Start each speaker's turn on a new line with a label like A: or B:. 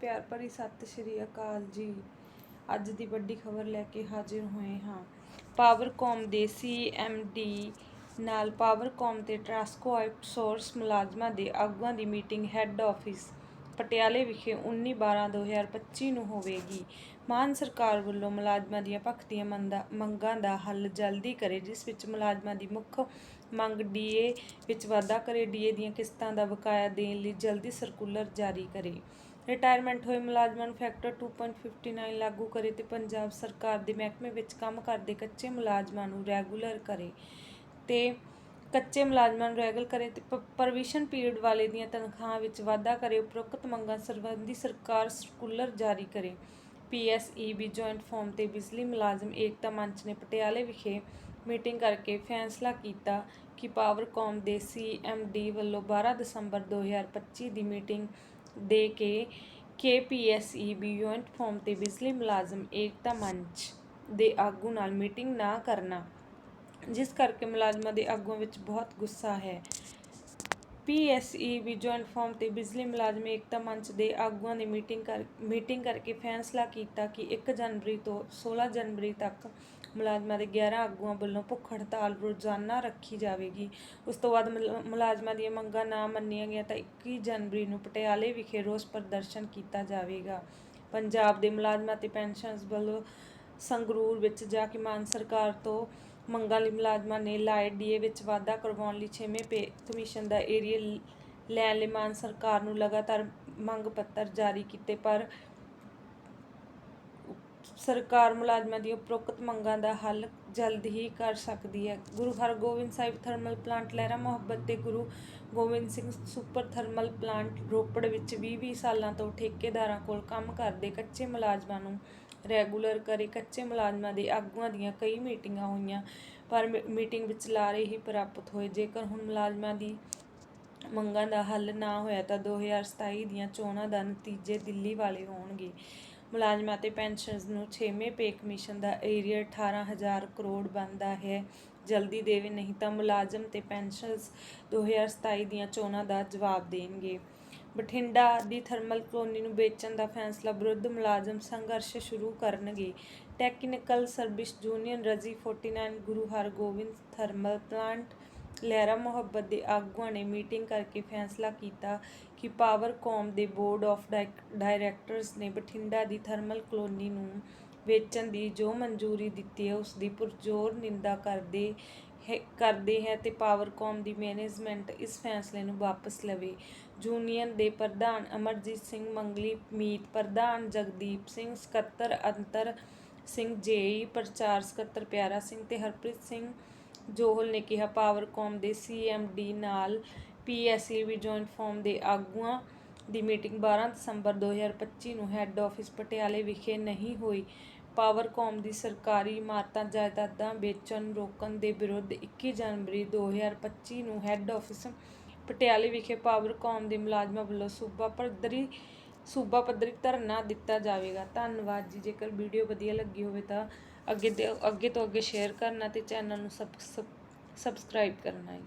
A: ਪਿਆਰ ਭਰੀ ਸਤਿ ਸ਼੍ਰੀ ਅਕਾਲ ਜੀ। ਅੱਜ ਦੀ ਵੱਡੀ ਖਬਰ ਲੈ ਕੇ ਹਾਜ਼ਰ ਹੋਏ ਹਾਂ। ਪਾਵਰਕੌਮ ਦੇ ਸੀਐਮਡੀ ਨਾਲ ਪਾਵਰਕੌਮ ਤੇ ਟਰਾਂਸਕੋ ਆਊਟਸੋਰਸ ਮੁਲਾਜ਼ਮਾਂ ਦੇ ਆਗੂਆਂ ਦੀ ਮੀਟਿੰਗ ਹੈੱਡ ਆਫਿਸ ਪਟਿਆਲੇ ਵਿਖੇ 19/12/2025 ਨੂੰ ਹੋਵੇਗੀ। ਮਾਨ ਸਰਕਾਰ ਵੱਲੋਂ ਮੁਲਾਜ਼ਮਾਂ ਦੀਆਂ ਪੱਖ ਦੀਆਂ ਮੰਗਾਂ ਦਾ ਹੱਲ ਜਲਦੀ ਕਰੇ, ਜਿਸ ਵਿੱਚ ਮੁਲਾਜ਼ਮਾਂ ਦੀ ਮੁੱਖ ਮੰਗ ਡੀਏ ਵਿੱਚ ਵਾਧਾ ਕਰੇ ਡੀਏ ਦੀਆਂ ਕਿਸ਼ਤਾਂ ਦਾ ਬਕਾਇਆ ਦੇਣ ਲਈ ਜਲਦੀ ਸਰਕੂਲਰ ਜਾਰੀ ਕਰੇ। ਰਿਟਾਇਰਮੈਂਟ ਹੋਏ ਮੁਲਾਜ਼ਮਾਂ ਨੂੰ ਫੈਕਟਰ 2.59 ਲਾਗੂ ਕਰੇ ਤੇ ਪੰਜਾਬ ਸਰਕਾਰ ਦੇ ਮਹਿਕਮੇ ਵਿੱਚ ਕੰਮ ਕਰਦੇ ਕੱਚੇ ਮੁਲਾਜ਼ਮਾਂ ਨੂੰ ਰੈਗੂਲਰ ਕਰੇ ਤੇ ਕੱਚੇ ਮੁਲਾਜ਼ਮਾਂ ਨੂੰ ਰੈਗੂਲਰ ਕਰੇ ਤੇ ਪ੍ਰੋਵੀਸ਼ਨ ਪੀਰੀਅਡ ਵਾਲੇ ਦੀਆਂ ਤਨਖਾਹਾਂ ਵਿੱਚ ਵਾਧਾ ਕਰੇ, ਉਪਰੋਕਤ ਮੰਗਾਂ ਸੰਬੰਧੀ ਸਰਕਾਰ ਸਰਕੂਲਰ ਜਾਰੀ ਕਰੇ। ਪੀਐਸਈਬੀ ਜੁਆਇੰਟ ਫਾਰਮ ਤੇ ਬਿਜਲੀ ਮੁਲਾਜ਼ਮ ਏਕਤਾ ਮੰਚ ਨੇ ਪਟਿਆਲੇ ਵਿਖੇ ਮੀਟਿੰਗ ਕਰਕੇ ਫੈਸਲਾ ਕੀਤਾ ਕਿ ਪਾਵਰਕੌਮ ਦੇ ਸੀਐਮਡੀ ਵੱਲੋਂ 12 ਦਸੰਬਰ 2025 ਦੀ ਮੀਟਿੰਗ ਦੇ ਕੇ ਕੇਪੀਐਸਈਬੀ ਜੁਆਇੰਟ ਫਾਰਮ ਤੇ ਬਿਜਲੀ ਮੁਲਾਜ਼ਮ ਏਕਤਾ ਮੰਚ ਦੇ ਆਗੂ ਨਾਲ ਮੀਟਿੰਗ ਨਾ ਕਰਨਾ, ਜਿਸ ਕਰਕੇ ਮੁਲਾਜ਼ਮਾਂ ਦੇ ਆਗੂਆਂ ਵਿੱਚ ਬਹੁਤ ਗੁੱਸਾ ਹੈ। ਪੀਐਸਈਬੀ ਜੁਆਇੰਟ ਫਾਰਮ ਤੇ ਬਿਜਲੀ ਮੁਲਾਜ਼ਮ ਏਕਤਾ ਮੰਚ ਦੇ ਆਗੂਆਂ ਦੀ ਮੀਟਿੰਗ ਕਰ, ਮੀਟਿੰਗ ਕਰਕੇ ਫੈਸਲਾ ਕੀਤਾ ਕਿ 1 ਜਨਵਰੀ ਤੋਂ 16 ਜਨਵਰੀ ਤੱਕ ਮੁਲਾਜ਼ਮਾਂ ਦੇ 11 ਆਗੂਆਂ ਵੱਲੋਂ ਭੁੱਖ ਹੜਤਾਲ ਰੋਜ਼ਾਨਾ ਰੱਖੀ ਜਾਵੇਗੀ। ਉਸ ਤੋਂ ਬਾਅਦ ਮੁਲ- ਮੁਲਾਜ਼ਮਾਂ ਦੀਆਂ ਮੰਗਾਂ ਨਾ ਮੰਨੀਆਂ ਗਈਆਂ ਤਾਂ 21 ਜਨਵਰੀ ਨੂੰ ਪਟਿਆਲੇ ਵਿਖੇ ਰੋਸ ਪ੍ਰਦਰਸ਼ਨ ਕੀਤਾ ਜਾਵੇਗਾ। ਪੰਜਾਬ ਦੇ ਮੁਲਾਜ਼ਮਾਂ ਤੇ ਪੈਨਸ਼ਨਰਜ਼ ਵੱਲੋਂ ਸੰਗਰੂਰ ਵਿੱਚ ਜਾ ਕੇ ਮਾਨ ਸਰਕਾਰ ਤੋਂ ਮੰਗਾਂ ਲਈ ਮੁਲਾਜ਼ਮਾਂ ਨੇ ਲਾਏ ਡੀਏ ਵਿੱਚ ਵਾਧਾ ਕਰਵਾਉਣ ਲਈ ਛੇਵੇਂ ਪੇ, ਕਮਿਸ਼ਨ ਦਾ ਏਰੀਆ ਲੈਣ ਲਈ ਮਾਨ ਸਰਕਾਰ ਨੂੰ ਲਗਾਤਾਰ ਮੰਗ ਪੱਤਰ ਜਾਰੀ ਕੀਤੇ, ਪਰ ਸਰਕਾਰ ਮੁਲਾਜ਼ਮਾਂ ਦੀਆਂ ਉਪਰੋਕਤ ਮੰਗਾਂ ਦਾ ਹੱਲ ਜਲਦ ਹੀ ਕਰ ਸਕਦੀ ਹੈ। ਗੁਰੂ ਹਰਗੋਬਿੰਦ ਸਾਹਿਬ ਥਰਮਲ ਪਲਾਂਟ, ਲਹਿਰਾ ਮੁਹੱਬਤ ਤੇ Guru Gobind Singh super thermal plant Ropar ਵਿੱਚ 20-20 ਸਾਲਾਂ ਤੋਂ ਠੇਕੇਦਾਰਾਂ ਕੋਲ ਕੰਮ ਕਰਦੇ ਕੱਚੇ ਮੁਲਾਜ਼ਮਾਂ ਨੂੰ ਰੈਗੂਲਰ ਕਰੇ, ਕੱਚੇ ਮੁਲਾਜ਼ਮਾਂ ਦੇ ਆਗੂਆਂ ਦੀਆਂ ਕਈ ਮੀਟਿੰਗਾਂ ਹੋਈਆਂ, ਪਰ ਮੀਟਿੰਗ ਵਿੱਚ ਲਾਰੇ ਹੀ ਪ੍ਰਾਪਤ ਹੋਏ। ਜੇਕਰ ਹੁਣ ਮੁਲਾਜ਼ਮਾਂ ਦੀ ਮੰਗਾਂ ਦਾ ਹੱਲ ਨਾ ਹੋਇਆ ਤਾਂ 2027 ਦੀਆਂ ਚੋਣਾਂ ਦਾ ਨਤੀਜੇ ਦਿੱਲੀ ਵਾਲੇ ਹੋਣਗੇ। ਮੁਲਾਜ਼ਮਾਂ ਤੇ ਪੈਨਸ਼ਨਰਜ਼ ਨੂੰ 6ਵੇਂ ਪੇ ਕਮਿਸ਼ਨ ਦਾ ਏਰੀਆ 18000 ਕਰੋੜ ਬਣਦਾ ਹੈ। ਜਲਦੀ ਦੇਵੇ, ਨਹੀਂ ਤਾਂ ਮੁਲਾਜ਼ਮ ਤੇ ਪੈਨਸ਼ਨਰਜ਼ 2027 ਦੀਆਂ ਚੋਣਾਂ ਦਾ ਜਵਾਬ ਦੇਣਗੇ। ਬਠਿੰਡਾ ਦੀ ਥਰਮਲ ਕਲੋਨੀ ਨੂੰ ਵੇਚਣ ਦਾ ਫੈਸਲਾ ਵਿਰੁੱਧ ਮੁਲਾਜ਼ਮ ਸੰਘਰਸ਼ ਸ਼ੁਰੂ ਕਰਨਗੇ। ਟੈਕਨੀਕਲ ਸਰਵਿਸ ਯੂਨੀਅਨ ਰਜ਼ੀ 49 ਗੁਰੂ ਹਰਗੋਬਿੰਦ ਥਰਮਲ ਪਲਾਂਟ, ਲਹਿਰਾ ਮੁਹੱਬਤ ਦੇ ਆਗੂਆਂ ਨੇ ਮੀਟਿੰਗ ਕਰਕੇ ਫੈਸਲਾ ਕੀਤਾ ਕਿ ਪਾਵਰਕੌਮ ਦੇ ਬੋਰਡ ਆਫ ਡਾਇਰੈਕਟਰਸ ਨੇ ਬਠਿੰਡਾ ਦੀ ਥਰਮਲ ਕਲੋਨੀ ਨੂੰ ਵੇਚਣ ਦੀ ਜੋ ਮਨਜ਼ੂਰੀ ਦਿੱਤੀ ਹੈ, ਉਸ ਦੀ ਪੁਰਜ਼ੋਰ ਨਿੰਦਾ ਕਰਦੇ ਕਰਦੇ ਹੈ ਤੇ ਪਾਵਰਕੌਮ ਦੀ ਮੈਨੇਜਮੈਂਟ ਇਸ ਫੈਸਲੇ ਨੂੰ ਵਾਪਸ ਲਵੇ। ਯੂਨੀਅਨ ਦੇ ਪ੍ਰਧਾਨ ਅਮਰਜੀਤ ਸਿੰਘ ਮੰਗਲੀ ਮੀਤ, ਪ੍ਰਧਾਨ ਜਗਦੀਪ ਸਿੰਘ ਸਕੱਤਰ, ਅੰਤਰ ਸਿੰਘ ਜੇਈ, ਪ੍ਰਚਾਰ ਸਕੱਤਰ ਪਿਆਰਾ ਸਿੰਘ ਤੇ ਹਰਪ੍ਰੀਤ ਸਿੰਘ ਜੋਹਲ ਨੇ ਕਿਹਾ ਪਾਵਰਕੌਮ ਦੇ ਸੀਐਮਡੀ ਨਾਲ ਪੀਐਸਈਬੀ ਜੁਆਇੰਟ ਫਾਰਮ ਦੇ ਆਗੂਆਂ ਦੀ ਮੀਟਿੰਗ 12 ਦਸੰਬਰ 2025 ਨੂੰ ਹੈੱਡ ਆਫਿਸ ਪਟਿਆਲੇ ਵਿਖੇ ਨਹੀਂ ਹੋਈ। ਪਾਵਰਕੌਮ ਦੀ ਸਰਕਾਰੀ ਇਮਾਰਤਾਂ ਜਾਇਦਾਦਾਂ ਵੇਚਣ ਰੋਕਣ ਦੇ ਵਿਰੁੱਧ 21 ਜਨਵਰੀ 2025 ਨੂੰ ਹੈੱਡ ਆਫਿਸ ਪਟਿਆਲੇ ਵਿਖੇ ਪਾਵਰਕੌਮ ਦੇ ਮੁਲਾਜ਼ਮਾਂ ਵੱਲੋਂ ਸੂਬਾ ਪੱਧਰੀ ਸੂਬਾ ਪੱਧਰੀ ਧਰਨਾ ਦਿੱਤਾ ਜਾਵੇਗਾ। ਧੰਨਵਾਦ ਜੀ। ਜੇਕਰ ਵੀਡੀਓ ਵਧੀਆ ਲੱਗੀ ਹੋਵੇ ਤਾਂ ਅੱਗੇ ਦੇ, ਅੱਗੇ ਤੋਂ ਅੱਗੇ ਸ਼ੇਅਰ ਕਰਨਾ ਤੇ ਚੈਨਲ ਨੂੰ ਸਬ ਸਬਸਕ੍ਰਾਈਬ ਕਰਨਾ ਹੈ